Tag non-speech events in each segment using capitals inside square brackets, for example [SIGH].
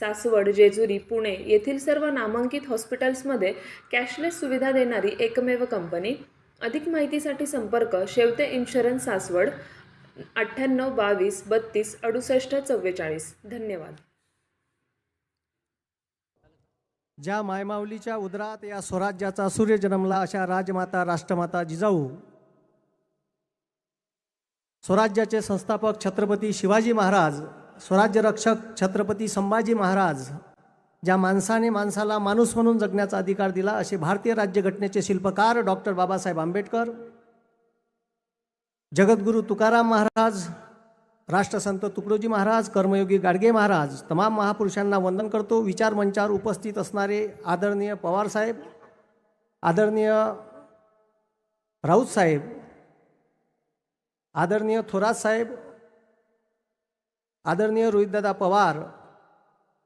सासवड जेजुरी पुणे येथील सर्व नामांकित हॉस्पिटल्समध्ये कॅशलेस सुविधा देणारी एकमेव कंपनी. अधिक माहितीसाठी संपर्क शेवते इन्शुरन्स सासवड अठ्ठ्याण्णव बावीस बत्तीस अडुसष्ट चव्वेचाळीस. धन्यवाद. ज्या मायमाऊलीच्या उदरात या स्वराज्याचा सूर्य जन्मला अशा राजमाता राष्ट्रमाता जिजाऊ. स्वराज्याचे संस्थापक छत्रपती शिवाजी महाराज स्वराज्य रक्षक छत्रपती संभाजी महाराज ज्या माणसाने माणसाला माणूस म्हणून जगण्याचा अधिकार दिला असे भारतीय राज्यघटनेचे शिल्पकार डॉक्टर बाबासाहेब आंबेडकर जगद्गुरू तुकाराम महाराज राष्ट्रसंत तुकडोजी महाराज कर्मयोगी गाडगे महाराज तमाम महापुरुषांना वंदन करतो. विचार मंचावर उपस्थित असणारे आदरणीय पवारसाहेब आदरणीय राऊत साहेब आदरणीय थोरात साहेब आदरणीय रोहितदादा पवार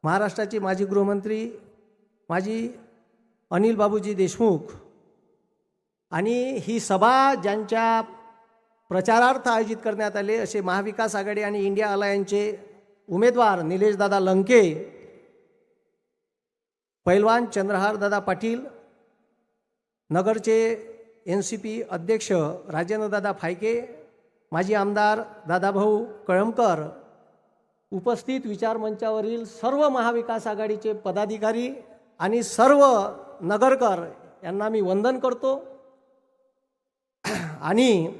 महाराष्ट्राचे माजी गृहमंत्री माजी अनिल बाबूजी देशमुख आणि ही सभा ज्यांच्या प्रचारार्थ आयोजित करण्यात आले असे महाविकास आघाडी आणि इंडिया अलायन्सचे उमेदवार निलेशदादा लंके पैलवान चंद्रहारदादा पाटील नगरचे एन सी पी अध्यक्ष राजेंद्रदादा फायके माजी आमदार दादाभाऊ कळमकर उपस्थित विचारमंचावरील सर्व महाविकास आघाडीचे पदाधिकारी आणि सर्व नगरकर यांना मी वंदन करतो. [CLEARS THROAT] आणि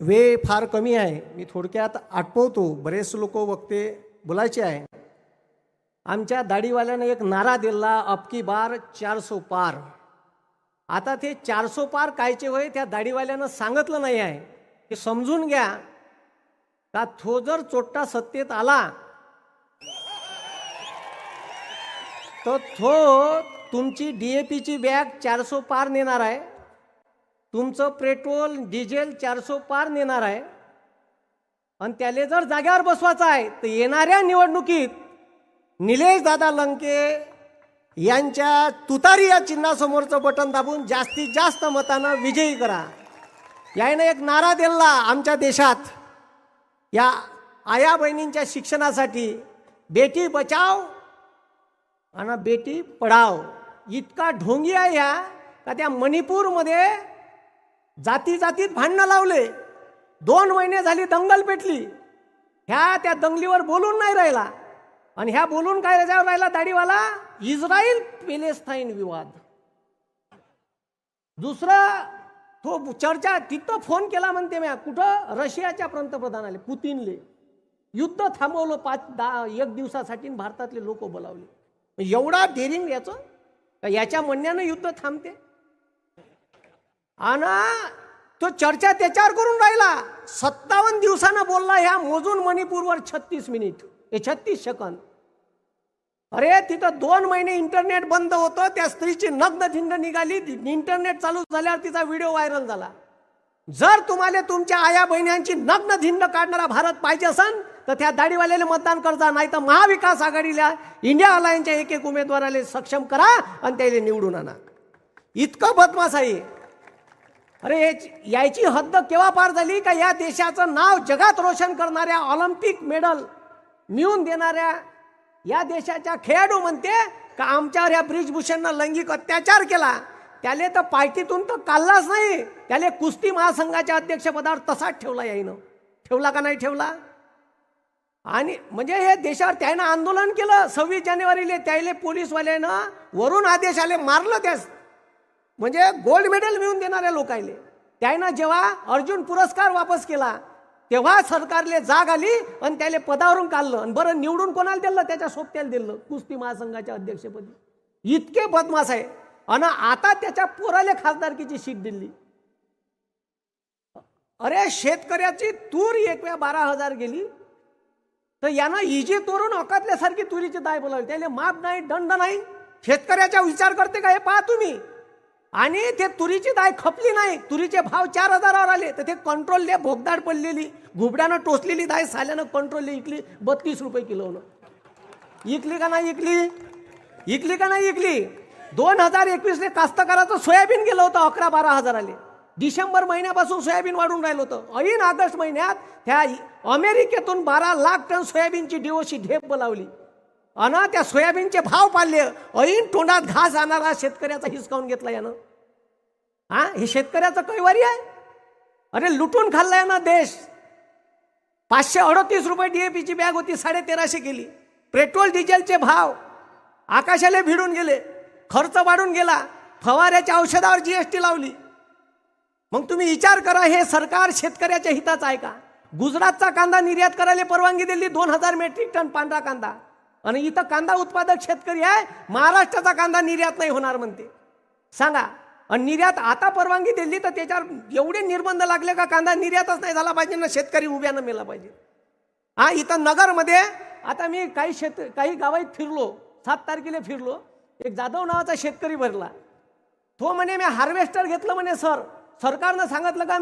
वेळ फार कमी आहे. मी थोडक्यात आटपवतो. बरेच लोक वक्ते बोलायचे आहे. आमच्या दाढीवाल्यानं एक नारा दिला अबकी बार चारसो पार. आता ते चारसो पार कायचे होय त्या दाढीवाल्यानं सांगितलं नाही आहे. हे समजून घ्या. का तो जर चोट्टा सत्तेत आला तर तो तुमची डी ए पीची बॅग चारसो पार नेणार आहे तुमचं पेट्रोल डिझेल चारसो पार नेणार आहे आणि त्याला जर जाग्यावर बसवायचं आहे तर येणाऱ्या निवडणुकीत निलेश दादा लंके यांच्या तुतारी या चिन्हासमोरचं बटन दाबून जास्तीत जास्त मतानं विजयी करा. यानं एक नारा दिला आमच्या देशात. या आया बहिणींच्या शिक्षणासाठी बेटी बचाव आणि बेटी पढाव इतका ढोंगी आहे ह्या का त्या मणिपूरमध्ये जाती जातीत भांडणं लावले. दोन महिने झाली दंगल पेटली. ह्या त्या दंगलीवर बोलून नाही राहिला. आणि ह्या बोलून काय रजावर राहिला दाढीवाला? इस्रायल पेलेस्थाईन विवाद. दुसरं तो चर्चा तिथं फोन केला म्हणते म्या कुठं? रशियाच्या पंतप्रधानाले पुतीनले. युद्ध थांबवलं पाच दहा एक दिवसासाठी भारतातले लोक बोलावले एवढा डेरिंग याचं? याच्या म्हणण्यानं युद्ध थांबते? आणि तो चर्चा त्याच्यावर करून राहिला. सत्तावन्न दिवसानं बोलला ह्या मोजून मणिपूरवर छत्तीस मिनिट. हे छत्तीस सेकंद. अरे तिथं दोन महिने इंटरनेट बंद होतं त्या स्त्रीची नग्न धिंड निघाली इंटरनेट चालू झाल्यावर तिचा व्हिडिओ व्हायरल झाला. जर तुम्हाला तुमच्या आया बहिण्यांची नग्न धिंड काढणारा भारत पाहिजे असेल तर त्या दाढीवाल्याला मतदान करजा नाही तर महाविकास आघाडीला इंडिया अलायन्सच्या एक एक उमेदवाराला सक्षम करा आणि त्याला निवडून आणा. इतकं बदमास आहे. अरे याची- हद्द केव्हा पार झाली का या देशाचं नाव जगात रोशन करणाऱ्या ऑलिम्पिक मेडल मिळून देणाऱ्या या देशाच्या खेळाडू म्हणते का आमच्यावर या ब्रिजभूषणनं लैंगिक अत्याचार केला? त्याले तर पार्टीतून तर काढलाच नाही. त्याले कुस्ती महासंघाच्या अध्यक्षपदावर तसाच ठेवला याईनं. ठेवला का नाही ठेवला? आणि म्हणजे हे देशावर त्यानं आंदोलन केलं. सव्वीस जानेवारीले त्याले पोलीसवाल्यानं वरून आदेश आले मारलं त्यास. म्हणजे गोल्ड मेडल मिळवून देणाऱ्या लोकायले त्यानं जेव्हा अर्जुन पुरस्कार वापस केला तेव्हा सरकारले जाग आली आणि त्याला पदावरून काढलं. आणि बरं निवडून कोणाला दिलं? त्याच्या सोबत्याला दिलं. कुस्ती महासंघाच्या अध्यक्षपदी. इतके बदमाश आहे. आणि आता त्याच्या पोराले खासदारकीची शीट दिली. अरे शेतकऱ्याची तूर एक वेळा बारा हजार गेली. तर यानं इजी तोरून अकातल्यासारखी तुरीची दाय बोलावली. त्याला माप नाही दंड नाही. शेतकऱ्याचा विचार करते का हे पहा तुम्ही? आणि ते तुरीची दाय खपली नाही. तुरीचे भाव चार हजारावर आले. तर ते कंट्रोलले भोगदाड पडलेली. घुबड्यानं टोचलेली दाय साल्यानं कंट्रोलले इकली. बत्तीस रुपये किलोनं इकली का नाही इकली? इकली का नाही इकली? दोन हजार एकवीसले कास्तकाराचं सोयाबीन गेलं होतं. अकरा बारा हजार आले. डिसेंबर महिन्यापासून सोयाबीन वाढून राहिलं होतं. ऐन ऑगस्ट महिन्यात त्या अमेरिकेतून बारा लाख टन सोयाबीनची डिओशी ढेप बोलावली अन त्या सोयाबीनचे भाव पाडले. ऐन तोंडात घास आणणारा शेतकऱ्याचा हिसकावून घेतला यानं. हा? हे शेतकऱ्याचं कैवारी आहे? अरे लुटून खाल्लाय ना देश. पाचशे अडतीस रुपये डीएपीची बॅग होती साडे तेराशे गेली पेट्रोल डिझेलचे भाव. आकाशाला भिडून गेले. खर्च वाढून गेला. फवाऱ्याच्या औषधावर जीएसटी लावली. मग तुम्ही विचार करा हे सरकार शेतकऱ्याच्या हिताचं आहे का? गुजरातचा कांदा निर्यात करायला परवानगी दिली दोन हजार मेट्रिक टन पांढरा कांदा. आणि इथं कांदा उत्पादक शेतकरी आहे महाराष्ट्राचा कांदा निर्यात नाही होणार म्हणते. सांगा आणि निर्यात आता परवानगी दिली तर त्याच्यावर एवढे निर्बंध लागले का कांदा निर्यातच नाही झाला पाहिजे ना शेतकरी उभ्यानं मेला पाहिजे. हा इथं नगरमध्ये आता मी काही शेत काही गावात फिरलो सात तारखेला फिरलो एक जाधव नावाचा शेतकरी भरला. तो म्हणे मी हार्वेस्टर घेतलं म्हणे सर. सरकारनं सांगितलं का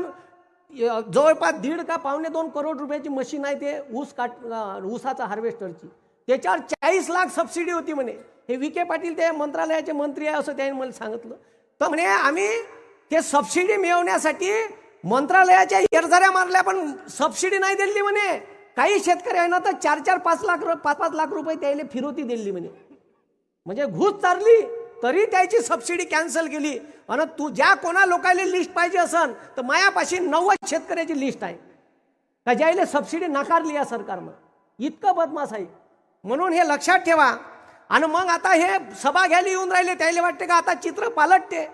य- जवळपास दीड का पावणे दोन करोड रुपयाची मशीन आहे ते ऊस काट ऊसाचा हार्वेस्टरची. त्याच्यावर चाळीस लाख सबसिडी होती म्हणे. हे विखे पाटील ते मंत्रालयाचे मंत्री आहे असं त्यांनी मला सांगितलं. तर म्हणे आम्ही ते सबसिडी मिळवण्यासाठी मंत्रालयाच्या एरझऱ्या मारल्या पण सबसिडी नाही दिली म्हणे. काही शेतकरी आहे ना तर चार चार पाच लाख पाच पाच लाख रुपये त्याला फिरवती दिली म्हणे. म्हणजे घूस चारली तरी त्याची सबसिडी कॅन्सल केली. आणि तू ज्या कोणा लोकांना लिस्ट पाहिजे असन तर मायापाशी नव्वद शेतकऱ्याची लिस्ट आहे. का ज्याला सबसिडी नाकारली या सरकारनं? इतकं बदमाश आहे. म्हणून हे लक्षात ठेवा. आणि मग आता हे सभा घ्यायला येऊन राहिले त्याला वाटते का आता चित्र पालटते.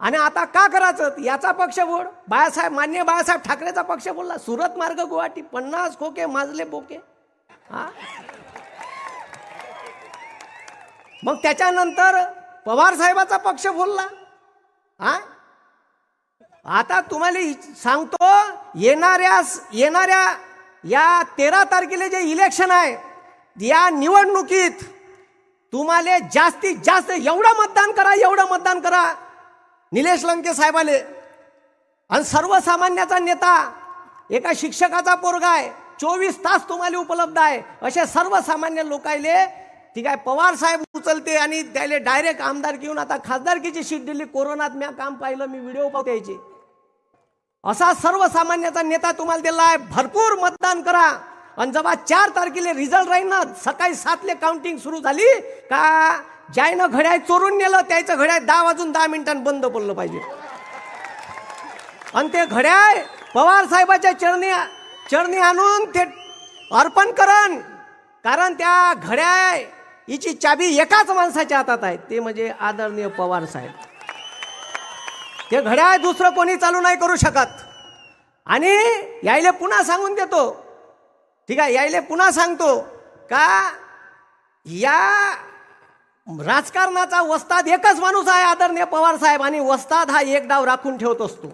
आणि आता का करायचं? याचा पक्ष बोल. बाळासाहेब मान्य बाळासाहेब ठाकरेचा पक्ष बोलला. सुरत मार्ग गुवाहाटी पन्नास खोके माजले बोके. हा? मग त्याच्यानंतर पवार साहेबाचा पक्ष बोलला. हा? आता तुम्हाला सांगतो येणाऱ्या येणाऱ्या या तेरा तारखेला जे इलेक्शन आहे या निवडणुकीत. तुम्हाला जास्तीत जास्त एवढं मतदान करा एवढं मतदान करा. निलेश लंके साहेबाले. आणि सर्वसामान्याचा नेता एका शिक्षकाचा पोरगा आहे. चोवीस तास तुम्हाला उपलब्ध आहे. असे सर्वसामान्य लोकायले ठीक आहे पवार साहेब उचलते आणि त्याला डायरेक्ट आमदार घेऊन आता खासदारकीची शीट दिली. कोरोनात मी काम पाहिलं मी व्हिडिओ पाहते यायचे असा सर्वसामान्याचा नेता तुम्हाला दिला आहे. भरपूर मतदान करा. आणि जेव्हा चार तारखेला रिझल्ट राहील ना सकाळी सातले काउंटिंग सुरू झाली का ज्यानं घड्याळ चोरून नेलं त्याचं घड्याळ दहा वाजून दहा मिनिटांनी बंद पडलं पाहिजे. आणि ते घड्याळ पवार साहेबाच्या चरणी चरणी आणून ते अर्पण करण कारण त्या घड्याळ हिची चाबी एकाच माणसाच्या हातात आहे. ते म्हणजे आदरणीय पवार साहेब. ते घड्याळ दुसरं कोणी चालू नाही करू शकत. आणि यायला पुन्हा सांगून देतो ठीक आहे यायले पुन्हा सांगतो का या राजकारणाचा वस्ताद एकच माणूस आहे आदरणीय पवार साहेब आणि वस्ताद हा एक डाव राखून ठेवत असतो.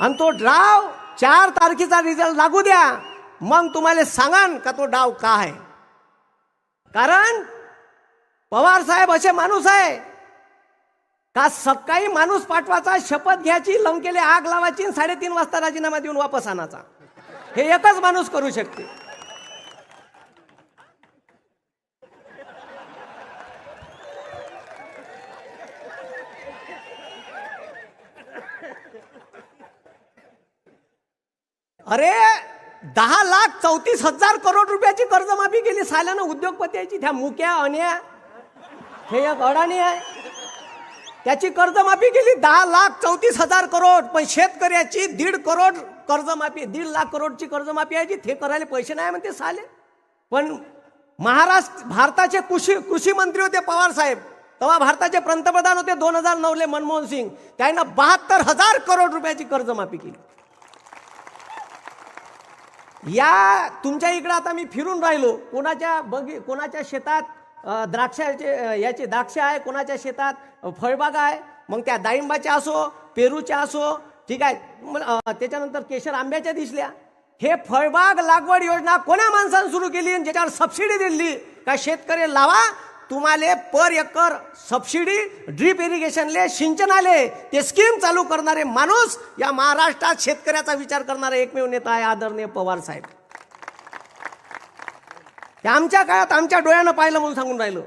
आणि तो डाव चार तारखेचा रिझल्ट लागू द्या मग तुम्हाला सांगान का तो डाव का आहे. कारण पवार साहेब असे माणूस आहे का सकाळी माणूस पाठवाचा शपथ घ्यायची लंकेले आग लावायची साडेतीन वाजता राजीनामा देऊन वापस आणायचा. हे एकच माणूस करू शकते. अरे दहा लाख चौतीस हजार करोड रुपयाची कर्जमाफी केली. साल्यानं उद्योगपतीची त्या मुक्या अन्या. हे एक अडाणी आहे. त्याची कर्जमाफी केली दहा लाख चौतीस हजार करोड. पण शेतकऱ्याची दीड करोड कर्जमाफी दीड लाख करोडची कर्जमाफी आहे जी ते करायला पैसे नाही म्हणते साले. पण महाराष्ट्र भारताचे कृषी कृषी मंत्री होते पवार साहेब. तेव्हा भारताचे पंतप्रधान होते दोन हजार नऊले मनमोहन सिंग. त्यांना बहात्तर हजार करोड रुपयाची कर्जमाफी केली. या तुमच्या इकडं आता मी फिरून राहिलो. कोणाच्या बगी कोणाच्या शेतात द्राक्षाचे याचे द्राक्ष आहे कोणाच्या शेतात फळबाग फळबागा आहे मग त्या डाळिंबाच्या असो पेरूच्या असो ठीक आहे. त्याच्यानंतर केशर आंब्याच्या दिसल्या. हे फळबाग लागवड योजना कोण्या माणसानं सुरू केली आणि ज्याच्यावर सबसिडी दिली? का शेतकरी लावा तुम्हाला पर एकर सबसिडी ड्रीप इरिगेशनले सिंचनाले ते स्कीम चालू करणारे माणूस या महाराष्ट्रात शेतकऱ्याचा विचार करणारा एकमेव नेता आहे आदरणीय पवार साहेब. आमच्या काळात आमच्या डोळ्यानं पाहिलं म्हणून सांगून राहिलं.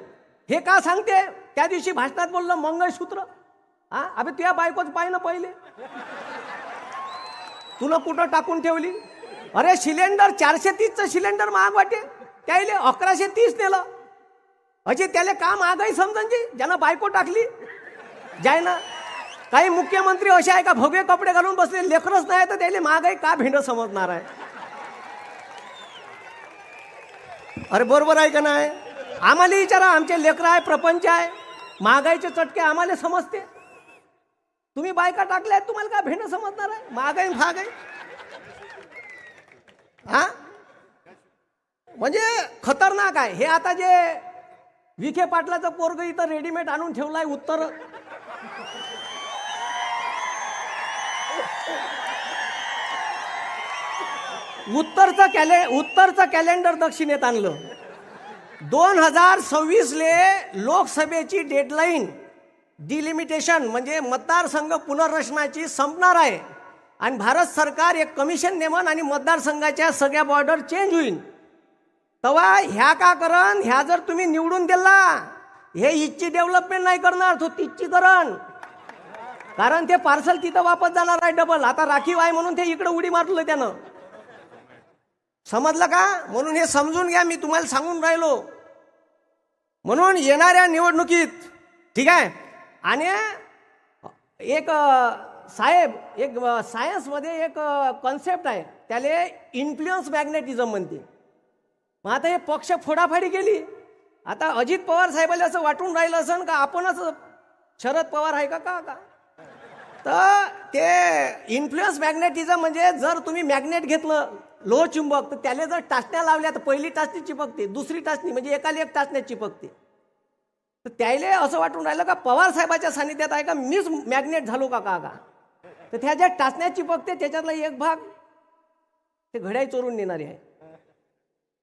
हे का सांगते? त्या दिवशी भाषणात बोललं मंगळसूत्र. हा अबे तुझ्या बायकोच पाहिलं पहिले. तुला कुठं टाकून ठेवली? अरे सिलेंडर चारशे तीसचं सिलेंडर महाग वाटे. त्याले अकराशे तीस नेलं. अजे त्याला का महागाई जी? ज्यानं बायको टाकली. जाय ना काही मुख्यमंत्री असे आहे का भव्य कपडे घालून बसले लेकरच नाही तर त्याला महागाई का भेंड समजणार आहे? अरे बरोबर आहे का नाही? आम्हाला विचारा आमचे लेकरं आहे प्रपंच आहे. महागाईचे चटके आम्हाला समजते. तुम्ही बायका टाकल्या आहेत तुम्हाला काय भेंड समजणार आहे? महागाई महागाई. हा? म्हणजे खतरनाक आहे. हे आता जे विखे पाटलाचं पोरग इथं रेडीमेड आणून ठेवलाय उत्तर. उत्तरचं कॅले उत्तरचं कॅलेंडर दक्षिणेत आणलं. दोन हजार सव्वीसले लोकसभेची डेडलाईन डिलिमिटेशन म्हणजे मतदारसंघ पुनर्रचनाची संपणार आहे. आणि भारत सरकार एक कमिशन नेमन आणि मतदारसंघाच्या सगळ्या बॉर्डर चेंज होईल तेव्हा ह्या का करण? ह्या जर तुम्ही निवडून दिला हे इच्छी डेव्हलपमेंट नाही करणार तो तिची करण. कारण ते पार्सल तिथं वापस जाणार आहे डबल आता राखीव आहे म्हणून ते इकडे उडी मारलं त्यानं. समजलं का? म्हणून हे समजून घ्या मी तुम्हाला सांगून राहिलो. म्हणून येणाऱ्या निवडणुकीत ठीक आहे? आणि एक साहेब एक सायन्समध्ये एक कॉन्सेप्ट आहे. त्याला इन्फ्लुअन्स मॅग्नेटिझम म्हणते. मग आता हे पक्ष फोडाफाडी केली. आता अजित पवार साहेबाला असं वाटून राहिलं असन का आपणच शरद पवार आहे का का का? तर ते इन्फ्लुअन्स मॅग्नेटिझम म्हणजे जर तुम्ही मॅग्नेट घेतलं लोह चुंबक तर त्याला जर टाचण्या लावल्या तर पहिली टाचणी चिपकते दुसरी टाचणी म्हणजे एकाला एक टाचण्या चिपकते. तर त्याले असं वाटून राहिलं का पवार साहेबाच्या सानिध्यात आहे का? मीच मॅग्नेट झालो का का का? तर त्या ज्या टाचण्याची बघते त्याच्यातला एक भाग ते घड्याई चोरून नेणारे आहे.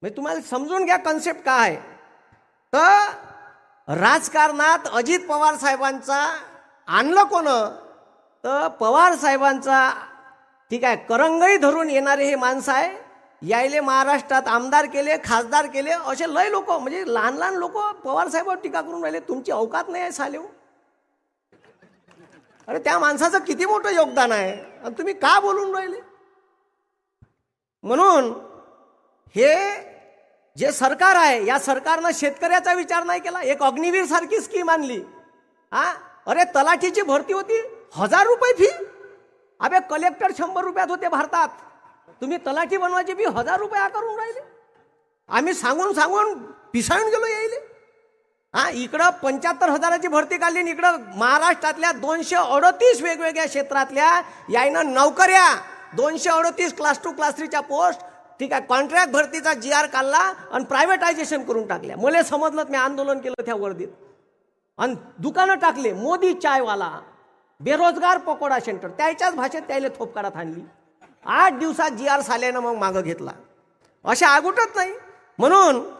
म्हणजे तुम्हाला समजून घ्या कन्सेप्ट काय आहे. तर राजकारणात अजित पवार साहेबांचा आणलं कोण? तर पवार साहेबांचा ठीक आहे करंगई धरून येणारे हे माणसं आहे. यायले महाराष्ट्रात आमदार केले खासदार केले असे लय लोक म्हणजे लहान लहान लोक पवारसाहेबावर टीका करून राहिले तुमची अवकात नाही आहे सालेव. अरे त्या माणसाचं किती मोठं योगदान आहे? आणि तुम्ही का बोलून राहिले? म्हणून हे जे सरकार आहे या सरकारनं शेतकऱ्याचा विचार नाही केला एक अग्निवीर सारखी स्कीम आणली. हा? अरे तलाठीची भरती होती हजार रुपये फी अबे कलेक्टर शंभर रुपयात होते भारतात. तुम्ही तलाठी बनवायची बी हजार रुपये आकारून राहिले. आम्ही सांगून सांगून पिसाळून गेलो यायले. हा इकडं पंच्याहत्तर हजाराची भरती काढली आणि इकडं महाराष्ट्रातल्या दोनशे अडतीस वेगवेगळ्या क्षेत्रातल्या यायनं नोकऱ्या दोनशे अडतीस क्लास टू क्लास थ्रीच्या पोस्ट ठीक आहे कॉन्ट्रॅक्ट भरतीचा जी आर काढला आणि प्रायव्हेटायझेशन करून टाकल्या. मला समजलं मी आंदोलन केलं त्या वर्दीत. आणि दुकानं टाकले मोदी चायवाला बेरोजगार पकोडा सेंटर त्याच्याच भाषेत त्याला थोपकारात आणली. आठ दिवसात जी आर साल्यानं मग मागं घेतला. अशा आगुटत नाही. म्हणून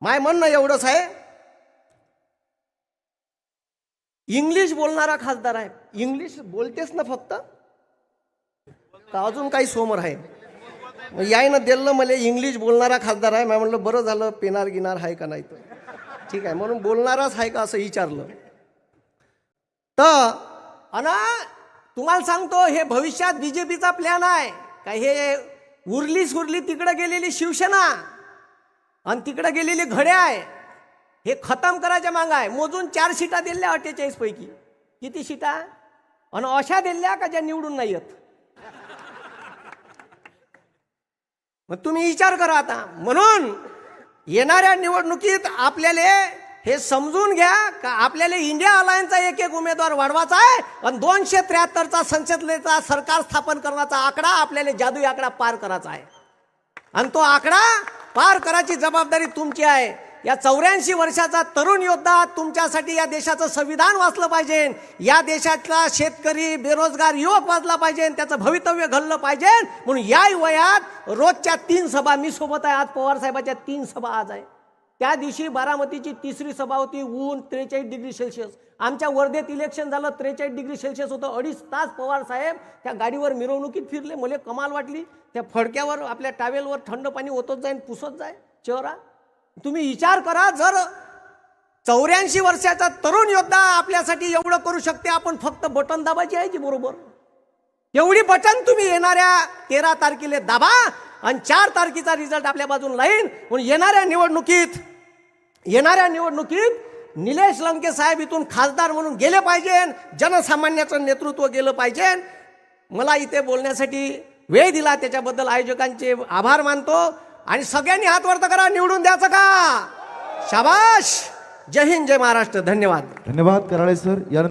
माय म्हणणं एवढंच आहे. इंग्लिश बोलणारा खासदार आहे. इंग्लिश बोलतेच ना फक्त. का अजून काही समोर आहे. मग यायनं दिलं मला इंग्लिश बोलणारा खासदार आहे. मी म्हणलं बरं झालं पेनार गिनार आहे का नाही तर. ठीक आहे. म्हणून बोलणाराच आहे का असं विचारलं. तर अना तुम्हाला सांगतो हे भविष्यात बीजेपीचा प्लॅन आहे. का हे उरली सुरली गेलेली शिवसेना आणि तिकडं गेलेली घड्या आहे. हे खतम करायच्या माग आहे. मोजून चार सीटा दिल्या अठ्ठेचाळीस पैकी. किती सीटा? आणि अशा दिल्या का ज्या निवडून नाही येत? मग तुम्ही विचार करा आता. म्हणून येणाऱ्या निवडणुकीत आपल्याला हे समजून घ्या का आपल्याला इंडिया अलायन्सचा एक एक उमेदवार वाढवायचा आहे आणि दोनशे त्र्याहत्तरचा संसदेचा सरकार स्थापन करण्याचा आकडा आपल्याला जादू आकडा पार करायचा आहे. आणि तो आकडा पार करायची जबाबदारी तुमची आहे. या चौऱ्याऐंशी वर्षाचा तरुण योद्धा तुमच्यासाठी या देशाचं संविधान वाचलं पाहिजे. या देशातला शेतकरी बेरोजगार युवक वाचला पाहिजे. त्याचं भवितव्य घडलं पाहिजे. म्हणून या वयात रोजच्या तीन सभा मी सोबत आहे. आज पवार साहेबाच्या तीन सभा आज आहे. त्या दिवशी बारामतीची तिसरी सभा होती ऊन त्रेचाळीस डिग्री सेल्सिअस. आमच्या वर्धेत इलेक्शन झालं त्रेचाळीस डिग्री सेल्सिअस होतं. अडीच तास पवार साहेब त्या गाडीवर मिरवणुकीत फिरले. मला कमाल वाटली. त्या फडक्यावर आपल्या टावेलवर थंड पाणी ओतत जाईन पुसत जाय चेहरा. तुम्ही विचार करा जर चौऱ्याऐंशी वर्षाचा तरुण योद्धा आपल्यासाठी एवढं करू शकते आपण फक्त बटन दाबायची आहे जी बरोबर. एवढी बटन तुम्ही येणाऱ्या तेरा तारखेला दाबा आणि चार तारखेचा रिझल्ट आपल्या बाजून लाईन म्हणून येणाऱ्या निवडणुकीत येणाऱ्या निवडणुकीत निलेश लंके साहेब इथून खासदार म्हणून गेले पाहिजे जनसामान्याचं नेतृत्व गेलं पाहिजे. मला इथे बोलण्यासाठी वेळ दिला त्याच्याबद्दल आयोजकांचे आभार मानतो. आणि सगळ्यांनी हात वर्त करा निवडून द्यायचं का? शाबाश! जय हिंद जय महाराष्ट्र. धन्यवाद. धन्यवाद कराळे सर. या